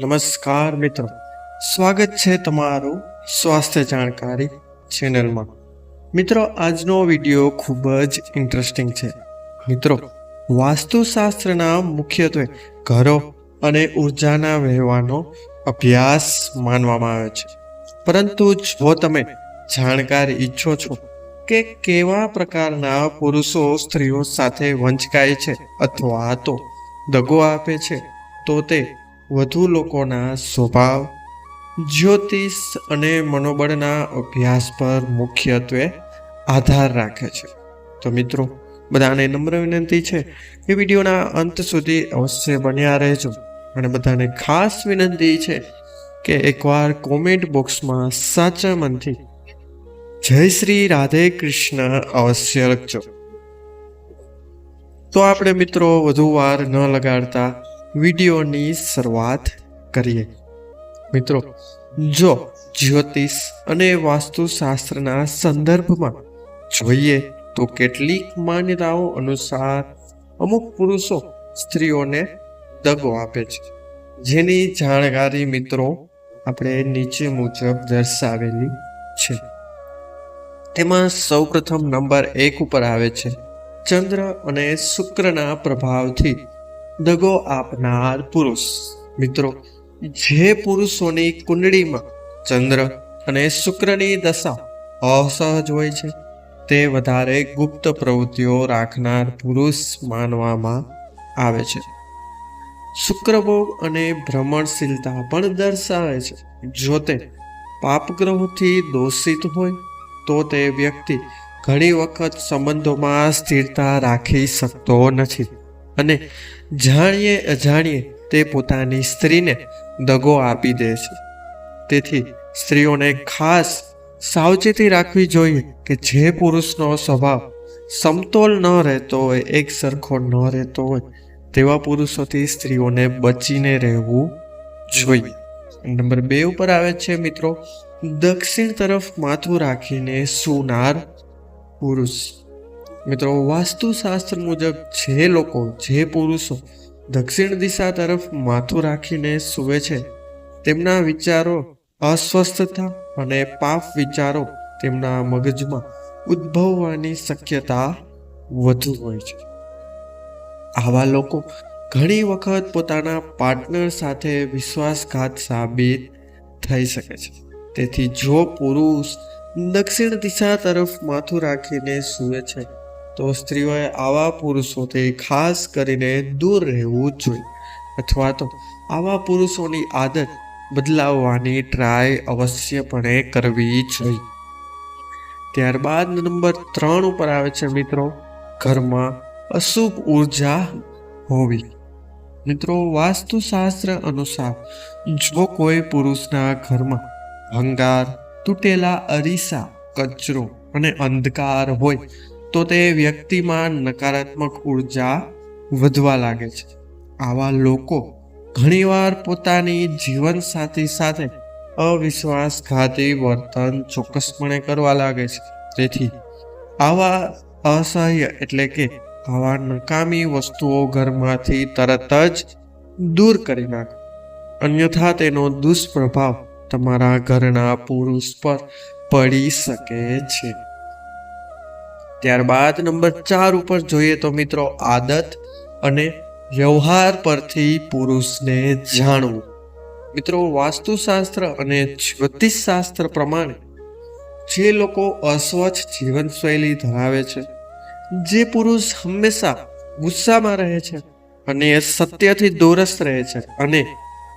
નમસ્કાર મિત્રો. સ્વાગત છે તમારું સ્વાસ્થ્ય જાણકારી ચેનલમાં. મિત્રો, આજનો વીડિયો ખૂબ જ ઇન્ટરેસ્ટિંગ છે. મિત્રો, વાસ્તુશાસ્ત્રના મુખ્યત્વે ઘરો અને ઉર્જાના વહેવાનો અભ્યાસ માનવામાં આવે છે. પરંતુ જો તમે જાણકારી ઈચ્છો છો કે કેવા પ્રકારના પુરુષો સ્ત્રીઓ સાથે વંચકાય છે અથવા તો દગો આપે છે, તો તે વધુ લોકોના સ્વભાવ, જ્યોતિષ અને મનોબળના અભ્યાસ પર મુખ્યત્વે આધાર રાખે છે. તો મિત્રો, બધાને નમ્ર વિનંતી છે કે વિડીયોના અંત સુધી અવશ્ય બન્યા રહેજો અને બધાને ખાસ વિનંતી છે કે એકવાર કોમેન્ટ બોક્સમાં સાચા મનથી જય શ્રી રાધે કૃષ્ણ અવશ્ય લખજો. તો આપણે મિત્રો વધુ વાર ન લગાડતા વિડીયોની શરૂઆત કરીએ. મિત્રો, જો જ્યોતિષ અને વાસ્તુશાસ્ત્રના સંદર્ભમાં જોઈએ તો કેટલીક માન્યતાઓ અનુસાર અમુક પુરુષો સ્ત્રીઓને દગો આપે છે. જેની જાણકારી મિત્રો આપણે નીચે મુજબ દર્શાવેલી છે. તેમાં સૌપ્રથમ નંબર એક ઉપર આવે છે. ચંદ્ર અને શુક્રના પ્રભાવથી દગો આપનાર પુરુષ. મિત્રો, જે પુરુષોની કુંડળીમાં ચંદ્ર અને શુક્રની દશા અસહજ હોય છે, તે વધારે ગુપ્ત પ્રવૃત્તિઓ રાખનાર પુરુષ માનવામાં આવે છે. શુક્રભોગ અને ભ્રમણશીલતા પણ દર્શાવે છે. જો તે પાપગ્રહોથી દોષિત હોય, તો તે વ્યક્તિ ઘણી વખત સંબંધોમાં સ્થિરતા રાખી શકતો નથી. અને જાણીએ અજાણીએ તે પોતાની સ્ત્રીને દગો આપી દે છે. તેથી સ્ત્રીઓને ખાસ સાવચેતી રાખવી જોઈએ કે જે પુરુષનો સ્વભાવ સમતોલ ન રહેતો હોય, એક સરખો ન રહેતો હોય, તેવા પુરુષોથી સ્ત્રીઓને બચીને રહેવું જોઈએ. નંબર બે ઉપર આવે છે મિત્રો, દક્ષિણ તરફ માથું રાખીને સુનાર પુરુષ. મિત્રો, વાસ્તુશાસ્ત્ર મુજબ જે લોકો, જે પુરુષો દક્ષિણ દિશા તરફ માથું રાખીને સૂવે છે, તેમના વિચારો અસ્વસ્થતા અને પાપ વિચારો તેમના મગજમાં ઉદ્ભવવાની શક્યતા વધુ હોય છે. આવા લોકો ઘણી વખત પોતાના પાર્ટનર સાથે વિશ્વાસઘાત સાબિત થઈ શકે છે. તેથી જો પુરુષ દક્ષિણ દિશા તરફ માથું રાખીને સૂવે છે તો સ્ત્રીઓએ આવા પુરુષોથી ખાસ કરીને દૂર રહેવું જોઈએ. અથવા તો આવા પુરુષોની આદત બદલાવવાની ટ્રાય અવશ્યપણે કરવી જોઈએ. ત્યારબાદ નંબર ત્રણ ઉપર આવે છે મિત્રો, ઘરમાં અશુભ ઊર્જા હોવી. મિત્રો, વાસ્તુશાસ્ત્ર અનુસાર જો કોઈ પુરુષના ઘરમાં ભંગાર તૂટેલા અરીસા, કચરો અને અંધકાર હોય તો તે વ્યક્તિમાં નકારાત્મક ઊર્જા વધવા લાગે છે. આવા લોકો ઘણીવાર પોતાની જીવનસાથી સાથે અવિશ્વાસઘાતી વર્તન ચોક્કસપણે કરવા લાગે છે. તેથી આવા અસહ્ય એટલે કે આવા નકામી વસ્તુઓ ઘરમાંથી તરત જ દૂર કરી નાખો. અન્યથા તેનો દુષ્પ્રભાવ તમારા ઘરના પુરુષ પર પડી શકે છે. ત્યારબાદ નંબર ચાર ઉપર જોઈએ તો મિત્રો આદત અને વ્યવહાર પરથી પુરુષને જાણવું. મિત્રો વાસ્તુશાસ્ત્ર અને જ્યોતિષશાસ્ત્ર પ્રમાણે જે લોકો અસ્વચ્છ જીવનશૈલી ધરાવે છે, જે પુરુષ હંમેશા ગુસ્સામાં રહે છે અને સત્યથી દૂરસ્થ રહે છે અને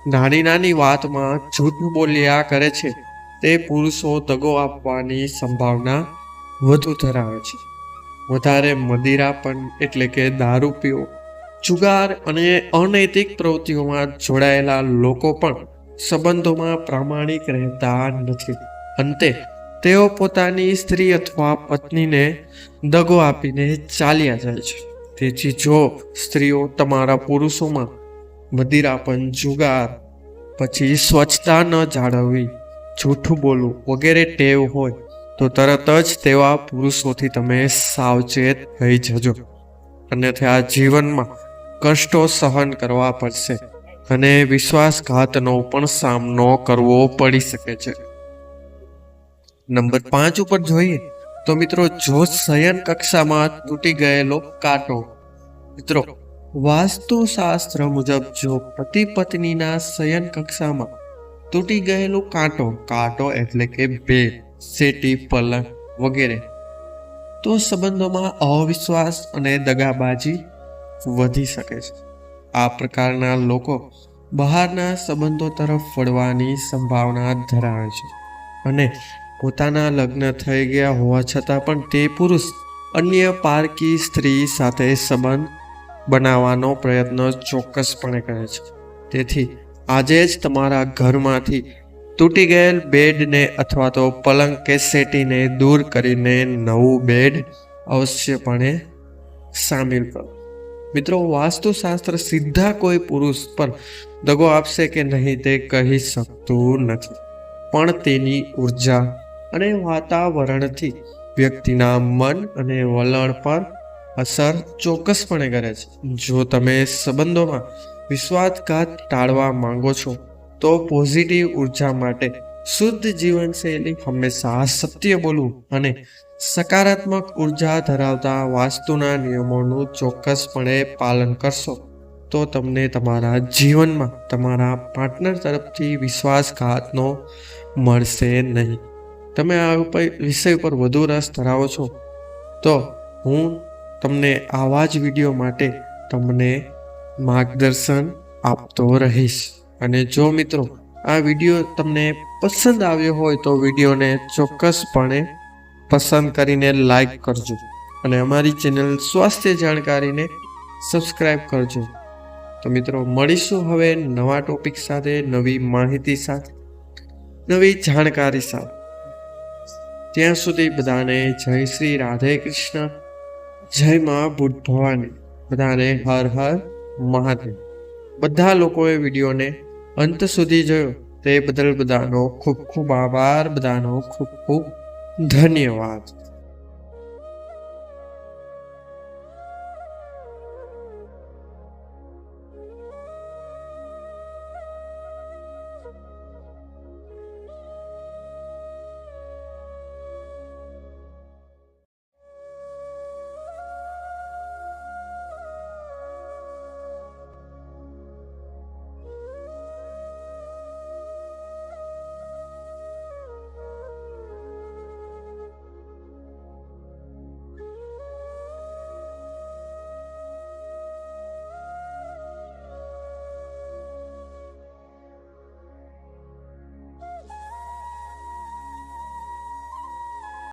નાની નાની વાતમાં જૂઠ બોલ્યા કરે છે, તે પુરુષો દગો આપવાની સંભાવના વધુ ધરાવે છે. વધારે મદિરાપન એટલે કે દારૂ પીવો જુગાર અને અનૈતિક પ્રવૃત્તિઓમાં જોડાયેલા લોકો પણ સંબંધોમાં પ્રામાણિક રહેતા નથી. અંતે, તેઓ પોતાની સ્ત્રી અથવા પત્નીને દગો આપીને ચાલ્યા જાય છે. તેથી જો સ્ત્રીઓ તમારા પુરુષોમાં મદિરાપન જુગાર, પછી સ્વચ્છતા ન જાળવવી, જૂઠું બોલવું વગેરે ટેવ હોય તો તરત જ તેવા પુરુષોથી તમે સાવચેત થઈ જજો. અન્યથા જીવનમાં કષ્ટો સહન કરવા પડશે અને વિશ્વાસઘાતનો પણ સામનો કરવો પડી શકે છે. નંબર પાંચ ઉપર જોઈએ તો મિત્રો જો શયન કક્ષામાં તૂટી ગયેલો કાંટો. મિત્રો, વાસ્તુશાસ્ત્ર મુજબ જો પતિ પત્નીના શયન કક્ષામાં તૂટી ગયેલો કાંટો કાંટો એટલે કે બેડ સેટી પલંગ વગેરે. તો સંબંધોમાં અવિશ્વાસ અને દગાબાજી વધી શકે છે. આ પ્રકારના લોકો બહારના સંબંધો તરફ વળવાની સંભાવના ધરાવે છે અને પોતાના લગ્ન થઈ ગયા હોવા છતાં પણ તે પુરુષ અન્ય પારકી સ્ત્રી સાથે સંબંધ બનાવવાનો પ્રયત્ન ચોક્કસપણે કરે છે. તેથી આજે જ તમારા ઘરમાંથી તૂટી ગયેલ બેડને અથવા તો પલંગ કે સેટીને દૂર કરીને નવું બેડ અવશ્યપણે સામેલ કરો. મિત્રો, વાસ્તુશાસ્ત્ર સીધા કોઈ પુરુષ પર દગો આપશે કે નહીં તે કહી શકતું નથી. પણ તેની ઊર્જા અને વાતાવરણથી વ્યક્તિના મન અને વલણ પર અસર ચોક્કસપણે કરે છે. જો તમે સંબંધોમાં વિશ્વાસઘાત ટાળવા માંગો છો તો પોઝિટિવ ઊર્જા માટે શુદ્ધ જીવનશૈલી હંમેશા સત્ય બોલવું અને સકારાત્મક ઊર્જા ધરાવતા વાસ્તુના નિયમોનું ચોક્કસપણે પાલન કરશો. તો તમને તમારા જીવનમાં તમારા પાર્ટનર તરફથી વિશ્વાસઘાતનો મળશે નહીં. તમે આ ઉપર- વિષય પર વધુ રસ ધરાવો છો? તો હું તમને આવા જ વીડિયો માટે તમને માર્ગદર્શન આપતો રહીશ. અને જો મિત્રો, આ વીડિયો તમને પસંદ આવ્યો હોય તો વિડીયોને ચોક્કસપણે પસંદ કરીને લાઈક કરજો અને અમારી ચેનલ સ્વાસ્થ્ય જાણકારીને સબસ્ક્રાઈબ કરજો. તો મિત્રો, મળીશું હવે નવા ટોપિક સાથે, નવી માહિતી સાથે, નવી જાણકારી સાથે. ત્યાં સુધી બધાને જય શ્રી રાધે કૃષ્ણ, જય મા બુદ્ધ ભવાની. બધાને હર હર મહાદેવ. બધા લોકોએ વિડીયોને અંત સુધી જોયો. તે બદલ બધાનો ખૂબ ખૂબ આભાર બધાનો ખૂબ ખૂબ ધન્યવાદ.